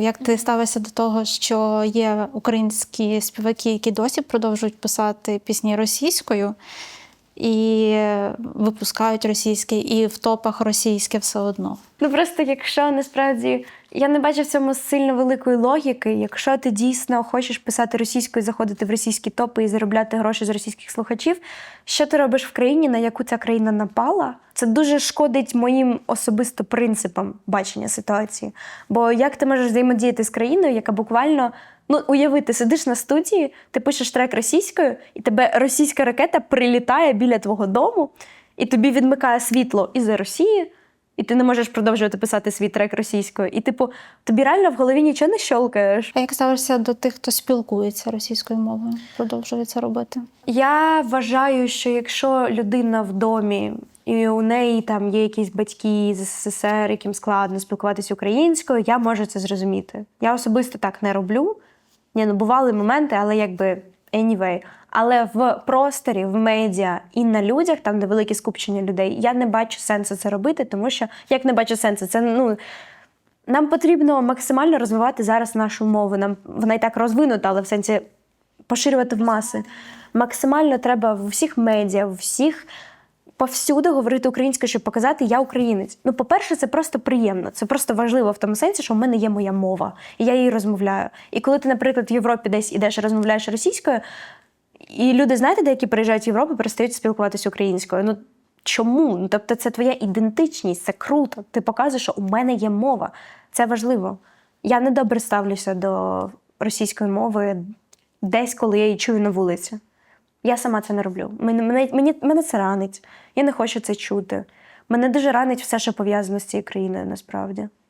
Як ти ставишся до того, що є українські співаки, які досі продовжують писати пісні російською і випускають російське, і в топах російське все одно? Ну просто якщо насправді я не бачу в цьому сильно великої логіки, якщо ти дійсно хочеш писати російською, заходити в російські топи і заробляти гроші з російських слухачів, що ти робиш в країні, на яку ця країна напала? Це дуже шкодить моїм особисто принципам бачення ситуації. Бо як ти можеш взаємодіяти з країною, яка буквально ну уяви, ти сидиш на студії, ти пишеш трек російською, і тебе російська ракета прилітає біля твого дому, і тобі відмикає світло із Росії. І ти не можеш продовжувати писати свій трек російською. І, типу, тобі реально в голові нічого не щолкаєш. А як ставишся до тих, хто спілкується російською мовою, продовжує це робити? Я вважаю, що якщо людина в домі і у неї там є якісь батьки з СССР, яким складно спілкуватися українською, я можу це зрозуміти. Я особисто так не роблю. Ні, ну бували моменти, але якби anyway. Але в просторі, в медіа і на людях, там де велике скупчення людей, я не бачу сенсу це робити, тому що як не бачу сенсу, це ну. Нам потрібно максимально розвивати зараз нашу мову. Нам вона і так розвинута, але в сенсі поширювати в маси. Максимально треба в усіх медіа, в всіх повсюди говорити українською, щоб показати я українець. Ну, по-перше, це просто приємно. Це просто важливо в тому сенсі, що в мене є моя мова, і я її розмовляю. І коли ти, наприклад, в Європі десь ідеш і розмовляєш російською, і люди, знаєте, деякі приїжджають в Європу, перестають спілкуватися українською. Ну чому? Ну, тобто, це твоя ідентичність, це круто. Ти показуєш, що у мене є мова. Це важливо. Я недобре ставлюся до російської мови десь, коли я її чую на вулиці. Я сама це не роблю. Мене, мене, мене це ранить. Я не хочу це чути. Мене дуже ранить все, що пов'язано з цією країною, насправді.